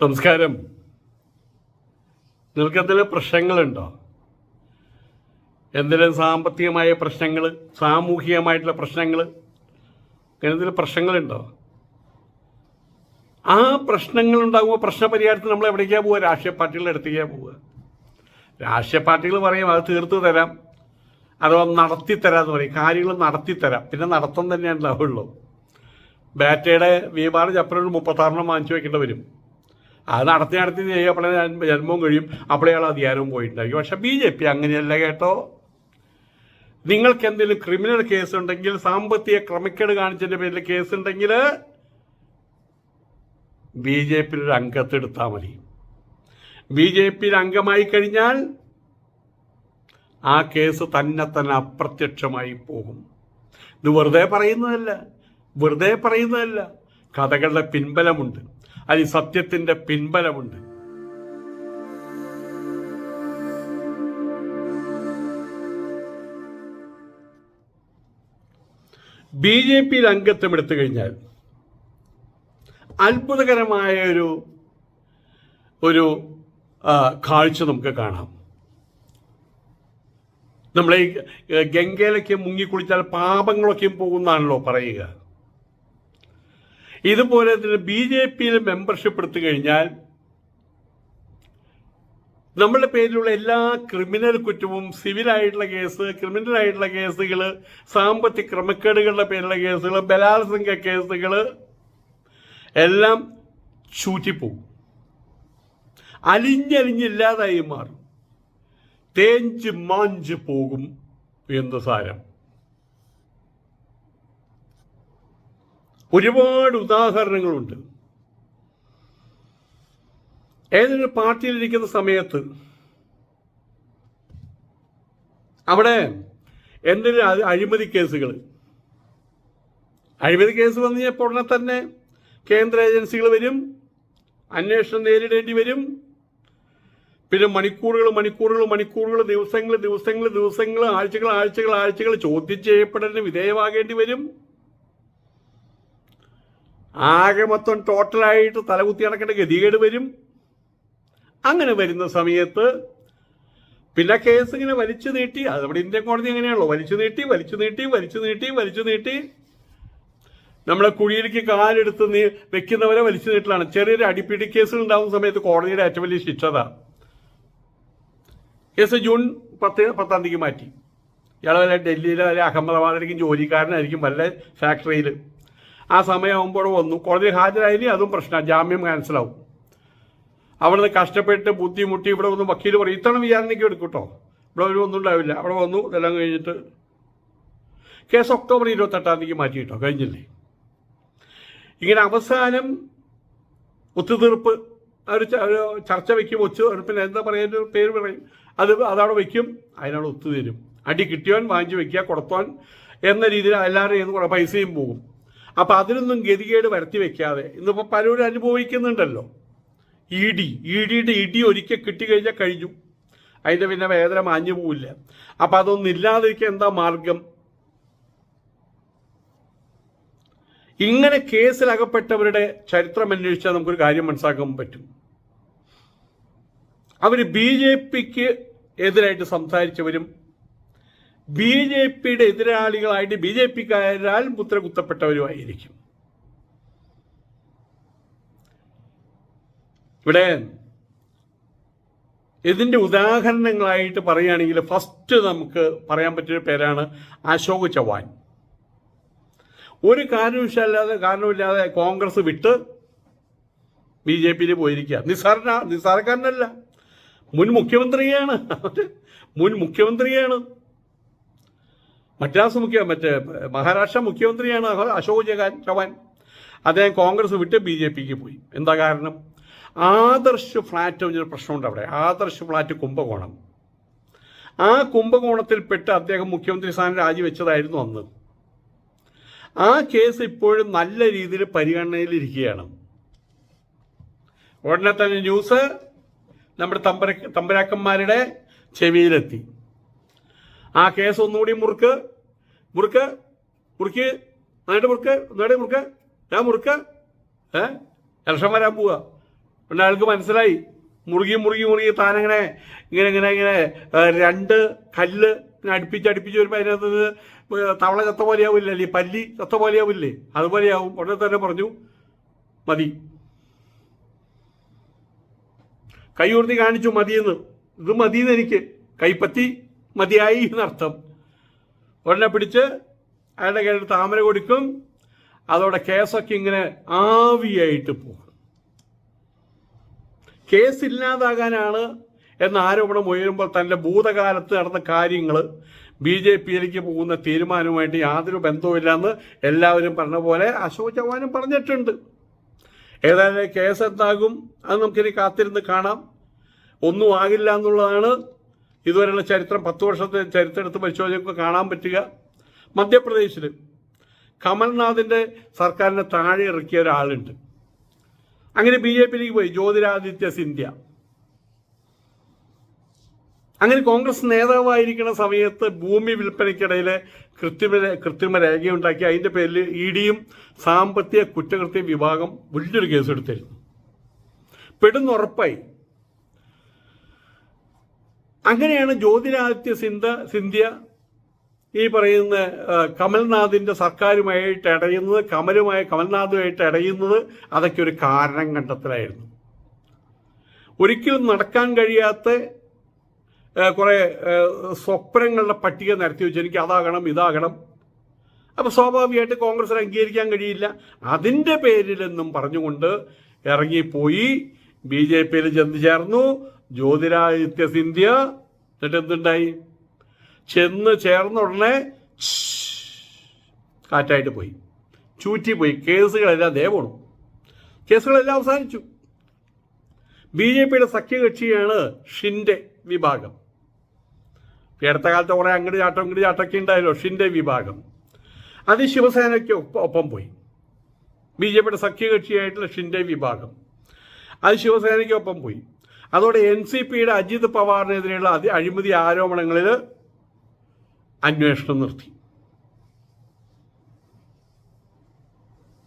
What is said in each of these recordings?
നമസ്കാരം. നിങ്ങൾക്ക് എന്തെങ്കിലും പ്രശ്നങ്ങളുണ്ടോ? എന്തെങ്കിലും സാമ്പത്തികമായ പ്രശ്നങ്ങൾ സാമൂഹികമായിട്ടുള്ള പ്രശ്നങ്ങൾ അങ്ങനെ എന്തെങ്കിലും പ്രശ്നങ്ങളുണ്ടോ? ആ പ്രശ്നങ്ങൾ ഉണ്ടാകുമ്പോൾ പ്രശ്നപരിഹാരത്തിന് നമ്മൾ എവിടേക്കാണ് പോവുക? രാഷ്ട്രീയ പാർട്ടികളുടെ അടുത്തേക്കാണ് പോവുക. രാഷ്ട്രീയ പാർട്ടികൾ പറയും അത് തീർത്തു തരാം. അഥവാ നടത്തിത്തരാന്ന് പറയും. കാര്യങ്ങൾ നടത്തിത്തരാം പിന്നെ നടത്തം തന്നെയാണ് ഉണ്ടാവുള്ളൂ ബാറ്റയുടെ വീമാറ് ചപ്പനൊരു മുപ്പത്താറെണ്ണം വാങ്ങിച്ചു വെക്കേണ്ടി വരും. അത് നടത്തി നടത്തി ചെയ്യുമ്പോഴേ ജന്മവും കഴിയും. അപ്പോഴേ അയാൾ അധികാരവും പോയിട്ടുണ്ടായിരിക്കും. പക്ഷെ ബി ജെ പി അങ്ങനെയല്ല കേട്ടോ. നിങ്ങൾക്ക് എന്തെങ്കിലും ക്രിമിനൽ കേസ് ഉണ്ടെങ്കിൽ സാമ്പത്തിക ക്രമക്കേട് കാണിച്ചതിന്റെ പേരിൽ കേസ് ഉണ്ടെങ്കിൽ ബി ജെ പിയിൽ ഒരു അംഗത്തെടുത്താൽ മതി. ബി ജെ പിയിൽ അംഗമായി കഴിഞ്ഞാൽ ആ കേസ് തന്നെ തന്നെ അപ്രത്യക്ഷമായി പോകും. ഇത് വെറുതെ പറയുന്നതല്ല. വെറുതെ പറയുന്നതല്ല. കഥകളുടെ പിൻബലമുണ്ട്. അതിൽ സത്യത്തിന്റെ പിൻബലമുണ്ട്. ബി ജെ പിയിൽ അംഗത്വം എടുത്തു കഴിഞ്ഞാൽ അത്ഭുതകരമായ ഒരു ഒരു കാഴ്ച നമുക്ക് കാണാം. നമ്മളെ ഗംഗയിലൊക്കെ മുങ്ങിക്കുളിച്ചാൽ പാപങ്ങളൊക്കെയും പോകുന്നതാണല്ലോ പറയുക. ഇതുപോലെ തന്നെ ബി ജെ പിയിൽ മെമ്പർഷിപ്പ് എടുത്തു കഴിഞ്ഞാൽ നമ്മളുടെ പേരിലുള്ള എല്ലാ ക്രിമിനൽ കുറ്റവും സിവിലായിട്ടുള്ള കേസ് ക്രിമിനൽ ആയിട്ടുള്ള കേസുകൾ സാമ്പത്തിക ക്രമക്കേടുകളുടെ പേരിലുള്ള കേസുകൾ ബലാത്സംഗ കേസുകൾ എല്ലാം ചൂറ്റിപ്പോവും അലിഞ്ഞലിഞ്ഞില്ലാതായി മാറും. തേഞ്ച് മാഞ്ച് പോകും എന്ന് സാരം. ഒരുപാട് ഉദാഹരണങ്ങളുണ്ട്. ഏതൊരു പാർട്ടിയിലിരിക്കുന്ന സമയത്ത് അവിടെ എന്തെങ്കിലും അഴിമതി കേസുകൾ അഴിമതി കേസ് വന്നു കഴിഞ്ഞപ്പോൾ ഉടനെ തന്നെ കേന്ദ്ര ഏജൻസികൾ വരും അന്വേഷണം നേരിടേണ്ടി വരും. പിന്നെ മണിക്കൂറുകൾ മണിക്കൂറുകൾ മണിക്കൂറുകൾ ദിവസങ്ങൾ ദിവസങ്ങൾ ദിവസങ്ങൾ ആഴ്ചകൾ ആഴ്ചകൾ ആഴ്ചകൾ ചോദ്യം ചെയ്യപ്പെടലിന് വിധേയമാകേണ്ടി വരും. ആകെ മൊത്തം ടോട്ടലായിട്ട് തലകുത്തി നടക്കേണ്ട ഗതികേട് വരും. അങ്ങനെ വരുന്ന സമയത്ത് പിന്നെ കേസ് ഇങ്ങനെ വലിച്ചു നീട്ടി അത് നമ്മുടെ ഇന്ത്യൻ കോടതി എങ്ങനെയാണല്ലോ? വലിച്ചു നീട്ടി വലിച്ചു നീട്ടി വലിച്ചു നീട്ടി വലിച്ചു നീട്ടി. നമ്മളെ കുഴിയിലേക്ക് കാലെടുത്ത് നീ വെക്കുന്നവരെ വലിച്ചു നീട്ടലാണ്. ചെറിയൊരു അടിപ്പിടി കേസുകൾ ഉണ്ടാകുന്ന സമയത്ത് കോടതിയുടെ ഏറ്റവും വലിയ ശിക്ഷ അതാ. കേസ് ജൂൺ പത്ത് പത്താം തീയതി മാറ്റി. ഇയാൾ വരെ ഡൽഹിയിലെ വരെ അഹമ്മദാബാദിലേക്കും ജോലിക്കാരനായിരിക്കും വല്ല ഫാക്ടറിയിൽ ആ സമയമാകുമ്പോൾ വന്നു. കോടതി ഹാജരായില്ലേ അതും പ്രശ്നമാണ് ജാമ്യം ക്യാൻസലാവും അവിടുന്ന് കഷ്ടപ്പെട്ട് ബുദ്ധിമുട്ടി ഇവിടെ വന്ന് വക്കീൽ പറയും ഇത്തവണ വിചാരണയ്ക്ക് എടുക്കും കേട്ടോ ഇവിടെ ഒരു ഒന്നും ഉണ്ടാവില്ല. അവിടെ വന്നു ഇതെല്ലാം കഴിഞ്ഞിട്ട് കേസ് ഒക്ടോബർ ഇരുപത്തെട്ടാം തീയതി മാറ്റി കേട്ടോ കഴിഞ്ഞില്ലേ? ഇങ്ങനെ അവസാനം ഒത്തുതീർപ്പ് ഒരു ചർച്ച വയ്ക്കും പിന്നെ എന്താ പറയുക പേര് പറയും. അത് അതവിടെ വയ്ക്കും അതിനവിടെ ഒത്തുതീരും. അടി കിട്ടിയവൻ വാങ്ങിച്ചു വെക്കുക കൊടുത്തോൻ എന്ന രീതിയിൽ എല്ലാവരും നിന്ന് പൈസയും പോകും. അപ്പം അതിനൊന്നും ഗതികേട് വരുത്തി വെക്കാതെ ഇന്നിപ്പോൾ പലരും അനുഭവിക്കുന്നുണ്ടല്ലോ. ഇ ഡി ഇ ഡിയുടെ ഇടി ഒരിക്കൽ കിട്ടിക്കഴിഞ്ഞാൽ കഴിഞ്ഞു. അതിന്റെ പിന്നെ വേദന മാഞ്ഞു പോവില്ല. അപ്പം അതൊന്നും ഇല്ലാതിരിക്കാൻ എന്താ മാർഗം? ഇങ്ങനെ കേസിലകപ്പെട്ടവരുടെ ചരിത്രം അന്വേഷിച്ചാൽ നമുക്കൊരു കാര്യം മനസ്സിലാക്കാൻ പറ്റും. അവർ ബി ജെ പിക്ക് എതിരായിട്ട് സംസാരിച്ചവരും ബി ജെ പിയുടെ എതിരാളികളായിട്ട് ബി ജെ പിക്കാരാൽ മുദ്ര കുത്തപ്പെട്ടവരുമായിരിക്കും ഇവിടെ ഇതിന്റെ ഉദാഹരണങ്ങളായിട്ട് പറയുകയാണെങ്കിൽ ഫസ്റ്റ് നമുക്ക് പറയാൻ പറ്റിയ പേരാണ് അശോക് ചവാൻ. ഒരു കാരണവശാലാതെ കാരണമില്ലാതെ കോൺഗ്രസ് വിട്ട് ബി ജെ പിയിൽ പോയിരിക്കുക. നിസ്സാരന നിസ്സാരക്കാരനല്ല മുൻ മുഖ്യമന്ത്രിയാണ്. മുൻ മുഖ്യമന്ത്രിയാണ്. മദ്രാസ് മുഖ്യ മറ്റേ മഹാരാഷ്ട്ര മുഖ്യമന്ത്രിയാണ് അശോക് ചവാൻ അദ്ദേഹം കോൺഗ്രസ് വിട്ട് ബി ജെ പിക്ക് പോയി. എന്താ കാരണം? ആദർശ് ഫ്ലാറ്റ് എന്നൊരു പ്രശ്നമുണ്ട് അവിടെ. ആദർശ് ഫ്ലാറ്റ് കുംഭകോണം. ആ കുംഭകോണത്തിൽപ്പെട്ട് അദ്ദേഹം മുഖ്യമന്ത്രി സ്ഥാനം രാജിവെച്ചതായിരുന്നു അന്ന്. ആ കേസ് ഇപ്പോഴും നല്ല രീതിയിൽ പരിഗണനയിലിരിക്കുകയാണ്. ഉടനെ തന്നെ ന്യൂസ് നമ്മുടെ തമ്പര തമ്പരാക്കന്മാരുടെ ചെവിയിലെത്തി. ആ കേസ് ഒന്നുകൂടി മുറുക്ക്. മുറുക്ക്. മുറുക്കി. നന്നായിട്ട് മുറുക്ക്. നന്നായിട്ട് മുറുക്ക്. ഞാൻ മുറുക്ക്. ഏ? ഇലക്ഷൻ വരാൻ പോവുക പിന്നെ അയാൾക്ക് മനസ്സിലായി. മുറുകി മുറുകി മുറുകി താനങ്ങനെ ഇങ്ങനെ ഇങ്ങനെ ഇങ്ങനെ രണ്ട് കല്ല് അടുപ്പിച്ച് അടുപ്പിച്ച് വരുമ്പോൾ അതിനകത്ത് തവള ചത്ത പോലെയാവില്ല? അല്ലെ പല്ലി ചത്ത പോലെയാവില്ലേ? അതുപോലെയാവും. ഉടനെ തന്നെ പറഞ്ഞു. മതി. കൈ ഉയർത്തി കാണിച്ചു മതിയെന്ന്. ഇത് മതിയെന്ന് എനിക്ക്. കൈപ്പത്തി മതിയായി എന്നർത്ഥം. ഉടനെ പിടിച്ച് അയാളുടെ കയ്യിൽ താമര കൊടുക്കും. അതോടെ കേസൊക്കെ ഇങ്ങനെ ആവിയായിട്ട് പോകും. കേസ് ഇല്ലാതാകാനാണ് എന്ന ആരോപണം ഉയരുമ്പോൾ തന്റെ ഭൂതകാലത്ത് നടന്ന കാര്യങ്ങൾ ബി ജെ പിയിലേക്ക് പോകുന്ന തീരുമാനവുമായിട്ട് യാതൊരു ബന്ധവുമില്ലെന്ന് എല്ലാവരും പറഞ്ഞ പോലെ അശോക് ചവാനും പറഞ്ഞിട്ടുണ്ട്. ഏതായാലും കേസ് എന്താകും അത് നമുക്കിനി കാത്തിരുന്ന് കാണാം. ഒന്നും ആകില്ല എന്നുള്ളതാണ് ഇതുവരെയുള്ള ചരിത്രം പത്ത് വർഷത്തെ ചരിത്രം എടുത്ത് പരിശോധിച്ചപ്പോൾ കാണാൻ പറ്റുക. മധ്യപ്രദേശിൽ കമൽനാഥിന്റെ സർക്കാരിനെ താഴെ ഇറക്കിയ ഒരാളുണ്ട്. അങ്ങനെ ബി ജെ പിയിലേക്ക് പോയി. ജ്യോതിരാദിത്യ സിന്ധ്യ. അങ്ങനെ കോൺഗ്രസ് നേതാവായിരിക്കുന്ന സമയത്ത് ഭൂമി വിൽപ്പനയ്ക്കിടയിൽ കൃത്രിമ കൃത്രിമ രേഖയുണ്ടാക്കി. അതിന്റെ പേരിൽ ഇ ഡിയും സാമ്പത്തിക കുറ്റകൃത്യ വിഭാഗം വലിയൊരു കേസെടുത്തിരുന്നു. പെടുന്നുറപ്പായി. അങ്ങനെയാണ് ജ്യോതിരാദിത്യ സിന്ധ സിന്ധ്യ ഈ പറയുന്ന കമൽനാഥിന്റെ സർക്കാരുമായിട്ട് ഇടയുന്നത് കമലുമായി കമൽനാഥുമായിട്ട് ഇടയുന്നത് അതൊക്കെ ഒരു കാരണം കണ്ടെത്തലായിരുന്നു. ഒരിക്കലും നടക്കാൻ കഴിയാത്ത കുറേ സ്വപ്നങ്ങളുടെ പട്ടിക നിരത്തി വെച്ച് എനിക്ക് അതാകണം ഇതാകണം. അപ്പോൾ സ്വാഭാവികമായിട്ട് കോൺഗ്രസിന് അംഗീകരിക്കാൻ കഴിയില്ല. അതിന്റെ പേരിലെന്നും പറഞ്ഞുകൊണ്ട് ഇറങ്ങിപ്പോയി. ബി ജെ പിയിൽ ചെന്ന് ചേർന്നു. ജ്യോതിരാദിത്യ സിന്ധ്യ എന്നിട്ട് എന്തുണ്ടായി ചെന്ന് ചേർന്ന ഉടനെ കാറ്റായിട്ട് പോയി. ചൂറ്റി പോയി കേസുകളെല്ലാം ദേ പോണു. കേസുകളെല്ലാം അവസാനിച്ചു. ബി ജെ പിയുടെ സഖ്യകക്ഷിയാണ് ഷിൻഡെ വിഭാഗം. അടുത്ത കാലത്ത് കുറെ അങ്ങോട്ട് ചാട്ടം ഇങ്ങോട്ട് ചാട്ടമൊക്കെ ഉണ്ടായല്ലോ ഷിൻഡെ വിഭാഗം. അത് ശിവസേനയ്ക്ക് ഒപ്പം പോയി. ബി ജെ പിയുടെ സഖ്യകക്ഷിയായിട്ടുള്ള ഷിൻഡെ വിഭാഗം. അത് ശിവസേനയ്ക്ക് ഒപ്പം പോയി. അതോടെ എൻ സി പിയുടെ അജിത് പവാറിനെതിരെയുള്ള അതി അഴിമതി ആരോപണങ്ങളിൽ അന്വേഷണം നിർത്തി.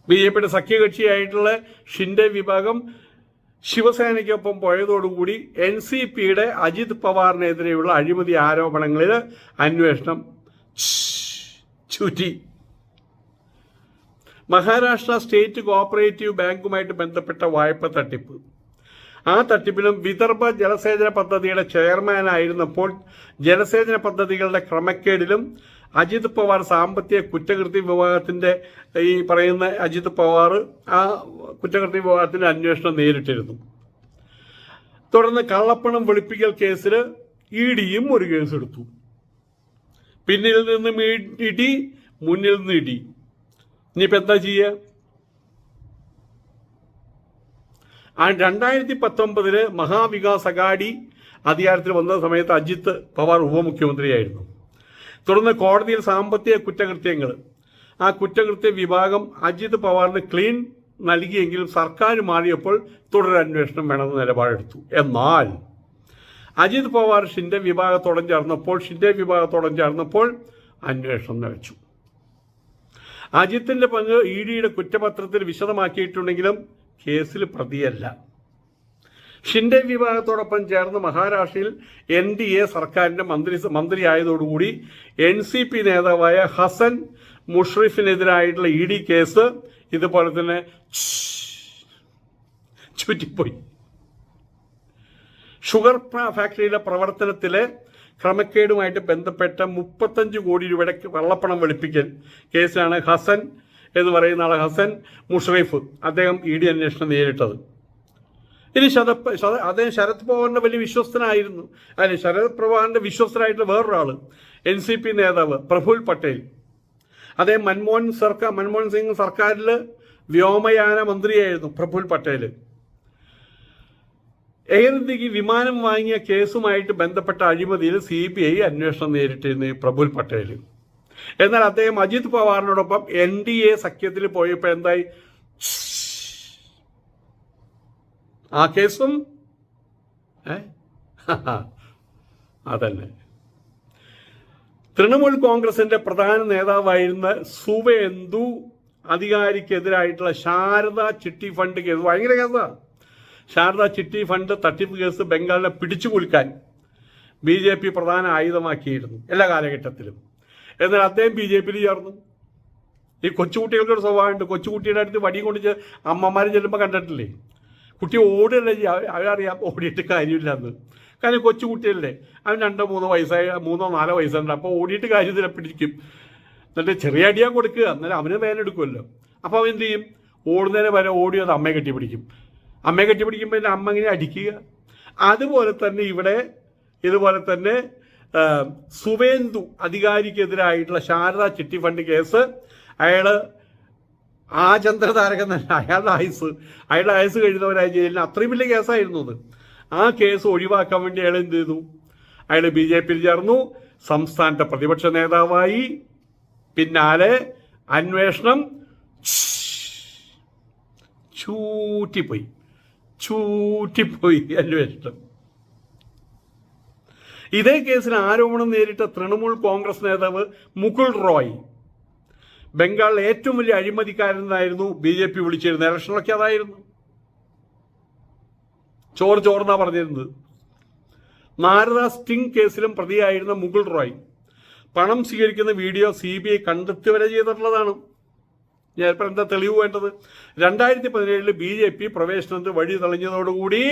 ബി ജെ പിയുടെ സഖ്യകക്ഷിയായിട്ടുള്ള ഷിൻഡെ വിഭാഗം ശിവസേനയ്ക്കൊപ്പം പോയതോടുകൂടി എൻ സി പിയുടെ അജിത് പവാറിനെതിരെയുള്ള അഴിമതി ആരോപണങ്ങളിൽ അന്വേഷണം ചുറ്റി. മഹാരാഷ്ട്ര സ്റ്റേറ്റ് കോഓപ്പറേറ്റീവ് ബാങ്കുമായിട്ട് ബന്ധപ്പെട്ട വായ്പ തട്ടിപ്പ്. ആ തട്ടിപ്പിലും വിദർഭ ജലസേചന പദ്ധതിയുടെ ചെയർമാനായിരുന്നപ്പോൾ ജലസേചന പദ്ധതികളുടെ ക്രമക്കേടിലും അജിത് പവാർ സാമ്പത്തിക കുറ്റകൃത്യ വിഭാഗത്തിന്റെ ഈ പറയുന്ന അജിത് പവാർ ആ കുറ്റകൃത്യ വിഭാഗത്തിന്റെ അന്വേഷണം നേരിട്ടിരുന്നു. തുടർന്ന് കള്ളപ്പണം വെളുപ്പിക്കൽ കേസിൽ ഇ ഡിയും ഒരു കേസെടുത്തു. പിന്നിൽ നിന്നും ഇടി മുന്നിൽ നിന്ന് ഇടി ഇനിയിപ്പോൾ എന്താ ചെയ്യുക ആ രണ്ടായിരത്തി പത്തൊമ്പതിൽ മഹാവികാസ് അഗാഡി അധികാരത്തിൽ വന്ന സമയത്ത് അജിത് പവാർ ഉപമുഖ്യമന്ത്രിയായിരുന്നു. തുടർന്ന് കോടതിയിൽ സാമ്പത്തിക കുറ്റകൃത്യങ്ങൾ ആ കുറ്റകൃത്യ വിഭാഗം അജിത് പവാറിന് ക്ലീൻ നൽകിയെങ്കിലും സർക്കാർ മാറിയപ്പോൾ തുടരന്വേഷണം വേണമെന്ന് നിലപാടെടുത്തു. എന്നാൽ അജിത് പവാർ ഷിൻഡെ വിഭാഗത്തോടം ചേർന്നപ്പോൾ ഷിൻഡെ വിഭാഗത്തോടം ചേർന്നപ്പോൾ അന്വേഷണം നിലച്ചു. അജിത്തിന്റെ പങ്ക് ഇ ഡിയുടെ കുറ്റപത്രത്തിൽ വിശദമാക്കിയിട്ടുണ്ടെങ്കിലും കേസിൽ പ്രതിയല്ല. ഷിൻഡെ വിഭാഗത്തോടൊപ്പം ചേർന്ന് മഹാരാഷ്ട്രയിൽ എൻ ഡി എ സർക്കാരിന്റെ മന്ത്രി മന്ത്രിയായതോടുകൂടി എൻ സി പി നേതാവായ ഹസൻ മുഷ്റിഫിനെതിരായിട്ടുള്ള ഇ ഡി കേസ് ഇതുപോലെ തന്നെ ചുറ്റിപ്പോയി. ഷുഗർ ഫാക്ടറിയുടെ പ്രവർത്തനത്തിലെ ക്രമക്കേടുമായിട്ട് ബന്ധപ്പെട്ട മുപ്പത്തഞ്ച് കോടി രൂപയുടെ വെള്ളപ്പണം വെളുപ്പിക്കൽ കേസിലാണ് ഹസൻ എന്ന് പറയുന്ന ആൾ ഹസൻ മുഷറീഫ്. അദ്ദേഹം ഇ ഡി അന്വേഷണം നേരിട്ടത്. ഇനി ശരത് ശര- അദ്ദേഹം ശരത് പവാറിന്റെ വലിയ വിശ്വസ്തനായിരുന്നു. അതിന് ശരത് പവാറിന്റെ വിശ്വസ്തനായിട്ടുള്ള വേറൊരാൾ എൻ സി പി നേതാവ് പ്രഫുൽ പട്ടേൽ. അദ്ദേഹം മൻമോഹൻ സർക്കാർ മൻമോഹൻ സിംഗ് സർക്കാരിൽ വ്യോമയാന മന്ത്രിയായിരുന്നു പ്രഫുൽ പട്ടേൽ എയർ ഇന്ത്യയ്ക്ക് വിമാനം വാങ്ങിയ കേസുമായിട്ട് ബന്ധപ്പെട്ട അഴിമതിയിൽ സി ബി ഐ അന്വേഷണം നേരിട്ടിരുന്നു പ്രഫുൽ പട്ടേൽ എന്നാൽ അദ്ദേഹം അജിത് പവാറിനോടൊപ്പം എൻ ഡി എ സഖ്യത്തിൽ പോയപ്പോൾ എന്തായി? ആ കേസും? ഏ? അതന്നെ. തൃണമൂൽ കോൺഗ്രസിന്റെ പ്രധാന നേതാവായിരുന്ന സുവേന്ദു അധികാരിക്കെതിരായിട്ടുള്ള ശാരദ ചിട്ടി ഫണ്ട് കേസ്. ഭയങ്കര കേസാണ് ശാരദ ചിട്ടി ഫണ്ട് തട്ടിപ്പ് കേസ് ബംഗാളിനെ പിടിച്ചു കുലുക്കാൻ ബി ജെ പി പ്രധാന ആയുധമാക്കിയിരുന്നു എല്ലാ കാലഘട്ടത്തിലും. എന്നാൽ അദ്ദേഹം ബി ജെ പിയിൽ ചേർന്നു. ഈ കൊച്ചുകുട്ടികളുടെ സ്വഭാവമുണ്ട്. കൊച്ചുകുട്ടിയുടെ അടുത്ത് വടി കൊണ്ട് അമ്മമാരും ചെല്ലുമ്പോൾ കണ്ടിട്ടില്ലേ? കുട്ടി ഓടുകയല്ലേ അവരറിയാം ഓടിയിട്ട് കാര്യമില്ല എന്ന് കാരണം കൊച്ചുകുട്ടിയല്ലേ. അവൻ രണ്ടോ മൂന്നോ വയസ്സായ മൂന്നോ നാലോ വയസ്സുണ്ട്. അപ്പോൾ ഓടിയിട്ട് കാര്യത്തിനെ പിടിക്കും. എന്നിട്ട് ചെറിയ അടിയാ കൊടുക്കുക. എന്നാലും അവന് വേനെടുക്കുമല്ലോ അപ്പോൾ അവൻ എന്ത് ചെയ്യും? ഓടുന്നതിന് വരെ ഓടി അത് അമ്മയെ കെട്ടിപ്പിടിക്കും. അമ്മയെ കെട്ടിപ്പിടിക്കുമ്പോൾ പിന്നെ അമ്മ ഇങ്ങനെ അടിക്കുക. അതുപോലെ തന്നെ ഇവിടെ ഇതുപോലെ തന്നെ സുവേന്ദു അധികാരിക്കെതിരായിട്ടുള്ള ശാരദ ചിട്ടി ഫണ്ട് കേസ്. അയാൾ ആ ചന്ദ്രതാരകൻ തന്നെ അയാളുടെ ആയുസ്. അയാളുടെ ആയുസ് കഴിയുന്നവരായി ജയിലിന് അത്രയും വലിയ കേസായിരുന്നു അത്. ആ കേസ് ഒഴിവാക്കാൻ വേണ്ടി അയാൾ എന്ത് ചെയ്തു? അയാൾ ബി ജെ പിയിൽ ചേർന്നു. സംസ്ഥാനത്തെ പ്രതിപക്ഷ നേതാവായി. പിന്നാലെ അന്വേഷണം ചൂറ്റിപ്പോയി. ചൂറ്റിപ്പോയി അന്വേഷണം. ഇതേ കേസിൽ ആരോപണം നേരിട്ട തൃണമൂൽ കോൺഗ്രസ് നേതാവ് മുകുൾ റോയ്. ബംഗാൾ ഏറ്റവും വലിയ അഴിമതിക്കാരനായിരുന്നു ബി ജെ പി വിളിച്ചിരുന്നത്. ഇലക്ഷനിലൊക്കെ അതായിരുന്നു. ചോറ് ചോർന്നാ പറഞ്ഞിരുന്നത്. നാരദ സ്റ്റിംഗ് കേസിലും പ്രതിയായിരുന്ന മുകുൾ റോയ്. പണം സ്വീകരിക്കുന്ന വീഡിയോ സി ബി ഐ കണ്ടെത്തി വരെ ചെയ്തിട്ടുള്ളതാണ് ഞാനിപ്പോൾ എന്താ തെളിവ് വേണ്ടത്? രണ്ടായിരത്തി പതിനേഴിൽ ബി ജെ പി പ്രവേശനത്തിന് വഴി തെളിഞ്ഞതോടുകൂടി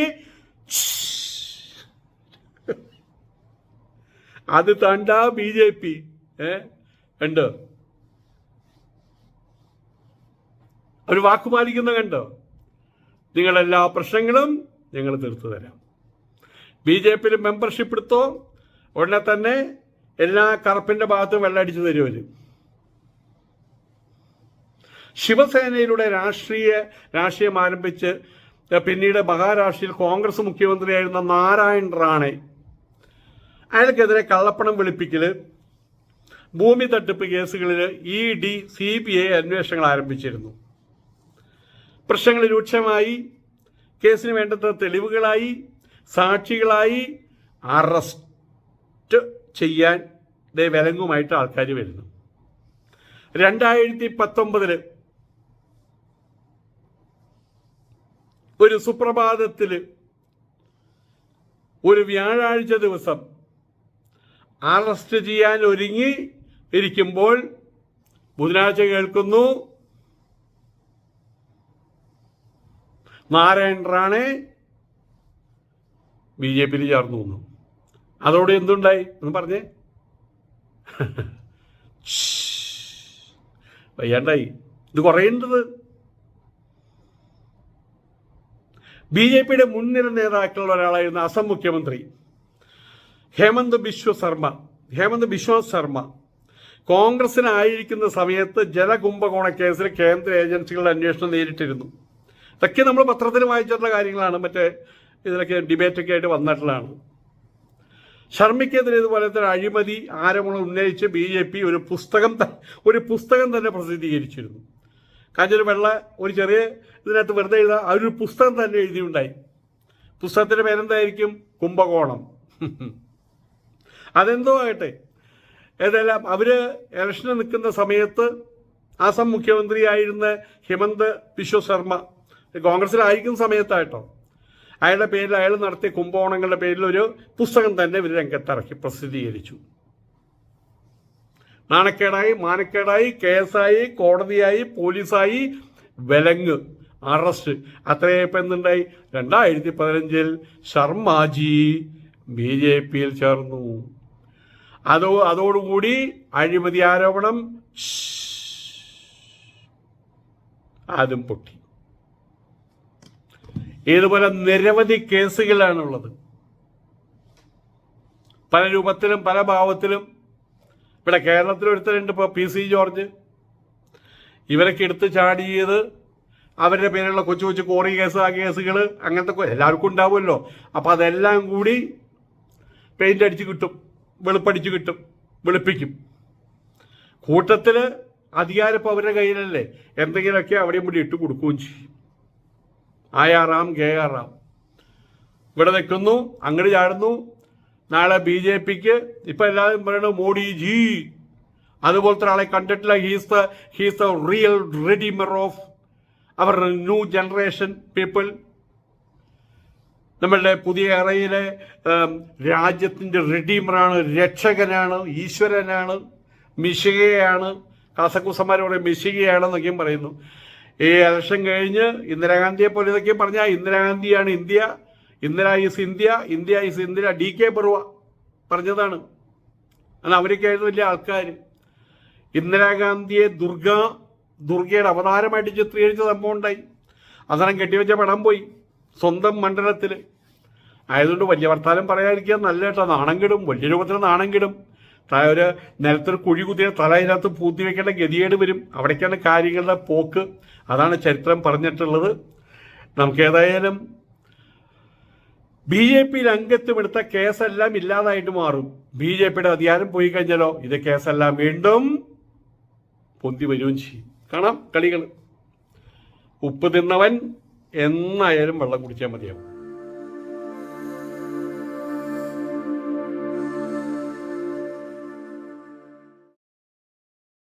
അത് തണ്ട ബി ജെ പി ഏ? ഉണ്ട് ഒരു വാക്കുപാലിക്കുന്ന കണ്ടോ? നിങ്ങളെല്ലാ പ്രശ്നങ്ങളും ഞങ്ങൾ തീർത്തു തരാം. ബി ജെ പിയിൽ മെമ്പർഷിപ്പ് എടുത്തോ? ഉടനെ തന്നെ എല്ലാ കറുപ്പിന്റെ ഭാഗത്തും വെള്ളടിച്ചു തരുമര് ശിവസേനയിലൂടെ രാഷ്ട്രീയ രാഷ്ട്രീയം ആരംഭിച്ച് പിന്നീട് മഹാരാഷ്ട്രയിൽ കോൺഗ്രസ് മുഖ്യമന്ത്രിയായിരുന്ന നാരായൺ റാണെ അയാൾക്കെതിരെ കള്ളപ്പണം വെളുപ്പിക്കൽ ഭൂമി തട്ടിപ്പ് കേസുകളിൽ E D C B I അന്വേഷണങ്ങൾ ആരംഭിച്ചിരുന്നു. പ്രശ്നങ്ങൾ രൂക്ഷമായി കേസിന് വേണ്ടത്ര തെളിവുകളായി സാക്ഷികളായി അറസ്റ്റ് ചെയ്യാൻ വിലങ്ങുമായിട്ട് ആൾക്കാർ വരുന്നു. രണ്ടായിരത്തി പത്തൊമ്പതിൽ ഒരു സുപ്രഭാതത്തിൽ ഒരു വ്യാഴാഴ്ച ദിവസം അറസ്റ്റ് ചെയ്യാൻ ഒരുങ്ങി ഇരിക്കുമ്പോൾ ബുധനാഴ്ച കേൾക്കുന്നു. നാരായൺ റാണെ ബി ജെ പിയിൽ ചേർന്നു വന്നു. അതോടെ എന്തുണ്ടായി എന്ന് പറഞ്ഞേ? വയ്യാണ്ടായി. ഇത് കുറയേണ്ടത് ബി ജെ പിയുടെ മുൻനിര നേതാക്കളിൽ ഒരാളായിരുന്ന അസം മുഖ്യമന്ത്രി ഹേമന്ത് ബിശ്വ ശർമ്മ ഹേമന്ത് ബിശ്വ ശർമ്മ. കോൺഗ്രസിനായിരിക്കുന്ന സമയത്ത് ജലകുംഭകോണ കേസിൽ കേന്ദ്ര ഏജൻസികളുടെ അന്വേഷണം നേരിട്ടിരുന്നു. ഇതൊക്കെ നമ്മൾ പത്രത്തിൽ വായിച്ചിട്ടുള്ള കാര്യങ്ങളാണ്. മറ്റേ ഇതിലൊക്കെ ഡിബേറ്റൊക്കെ ആയിട്ട് വന്നിട്ടുള്ളതാണ്. ശർമ്മയ്ക്കെതിരെ ഇതുപോലെ തന്നെ അഴിമതി ആരോപണം ഉന്നയിച്ച് ബി ജെ പി ഒരു പുസ്തകം ഒരു പുസ്തകം തന്നെ പ്രസിദ്ധീകരിച്ചിരുന്നു. കാഞ്ചൊരു വെള്ള ഒരു ചെറിയ ഇതിനകത്ത് വെറുതെ എഴുതാ അവരൊരു പുസ്തകം തന്നെ എഴുതിയുണ്ടായി. പുസ്തകത്തിന്റെ പേരെന്തായിരിക്കും? കുംഭകോണം. അതെന്തോ ആകട്ടെ. ഏതെല്ലാം അവർ ഇലക്ഷന് നിൽക്കുന്ന സമയത്ത് ആസാം മുഖ്യമന്ത്രിയായിരുന്ന ഹിമന്ത് ബിശ്വ ശർമ്മ കോൺഗ്രസിലായിരിക്കുന്ന സമയത്തായിട്ടോ അയാളുടെ പേരിൽ അയാൾ നടത്തിയ കുംഭകോണങ്ങളുടെ പേരിൽ ഒരു പുസ്തകം തന്നെ ഇവർ രംഗത്തിറക്കി പ്രസിദ്ധീകരിച്ചു. നാണക്കേടായി മാനക്കേടായി കേസായി കോടതിയായി പോലീസായി വിലങ്ങ് അറസ്റ്റ്. അത്രയപ്പം എന്തുണ്ടായി? രണ്ടായിരത്തി പതിനഞ്ചിൽ ശർമാജി ബി ജെ പിയിൽ ചേർന്നു. അതോ അതോടുകൂടി അഴിമതി ആരോപണം അതും പൊട്ടി. ഇതുപോലെ നിരവധി കേസുകളാണുള്ളത് പല രൂപത്തിലും പല ഭാവത്തിലും. ഇവിടെ കേരളത്തിൽ ഒരുത്തരുണ്ട് ഇപ്പോൾ പി സി ജോർജ്. ഇവരൊക്കെ എടുത്ത് ചാടിയത് അവരുടെ പേരിലുള്ള കൊച്ചു കൊച്ചു കോറി കേസ് ആ കേസുകൾ അങ്ങനത്തെ എല്ലാവർക്കും ഉണ്ടാവുമല്ലോ. അപ്പം അതെല്ലാം കൂടി പെയിന്റ് അടിച്ച് കിട്ടും. വെളുപ്പടിച്ച് കിട്ടും വെളുപ്പിക്കും. കൂട്ടത്തിൽ അധികാരം ഇപ്പോൾ കയ്യിലല്ലേ? എന്തെങ്കിലുമൊക്കെ അവിടെയും കൂടി ഇട്ട് കൊടുക്കുകയും ചെയ്യും. ആയാറാം ഗേയാറാം ഇവിടെ നിൽക്കുന്നു അങ്ങോട്ട് ചാടുന്നു. നാളെ ബി ജെ പിക്ക് ഇപ്പൊ എല്ലാവരും പറയുന്നു മോഡി ജി അതുപോലത്തെ ആളെ കണ്ടിട്ടില്ല. He's the he's the real redeemer of our new generation people നമ്മളുടെ പുതിയ അറയിലെ രാജ്യത്തിന്റെ റിഡീമറാണ് രക്ഷകനാണ് ഈശ്വരനാണ് മിശികയാണ് കാസക്കൂസന്മാർ പറയും മിശികയാണെന്നൊക്കെയും പറയുന്നു. ഈ ഇലക്ഷൻ കഴിഞ്ഞ് ഇന്ദിരാഗാന്ധിയെ പോലെ ഇതൊക്കെ പറഞ്ഞാൽ ഇന്ദിരാഗാന്ധിയാണ് India Indira is India India is Indira D K Barooah പറഞ്ഞതാണ്. അവരൊക്കെ അവരൊക്കെയായിരുന്നു വലിയ ആൾക്കാർ ഇന്ദിരാഗാന്ധിയെ ദുർഗ ദുർഗയുടെ അവതാരമായിട്ട് ചിത്രീകരിച്ച സംഭവം ഉണ്ടായി. അന്നേരം കെട്ടിവെച്ച പടം പോയി. സ്വന്തം മണ്ഡലത്തിൽ ആയതുകൊണ്ട് വലിയ വർത്താനം പറയാതിരിക്കുക നല്ല കേട്ടോ. നാണം കിടും. വലിയ രൂപത്തിൽ നാണം കിടും. ഒരു നിലത്തൊരു കുഴി കുത്തിയ തല അതിനകത്ത് പൂത്തി വെക്കേണ്ട ഗതികേട് വരും. അവിടേക്കാണ് കാര്യങ്ങളുടെ പോക്ക്. അതാണ് ചരിത്രം പറഞ്ഞിട്ടുള്ളത്. നമുക്ക് ഏതായാലും ബി ജെ പിയിൽ രംഗത്തുമെടുത്ത കേസെല്ലാം ഇല്ലാതായിട്ട് മാറും. ബി ജെ പിയുടെ അധികാരം പോയി കഴിഞ്ഞാലോ ഇത് കേസെല്ലാം വീണ്ടും പൊന്തി വരികയും ചെയ്യും. കാണാം കളികൾ ഉപ്പ് തിന്നവൻ എന്നായാലും വെള്ളം കുടിച്ചാൽ മതിയാവും.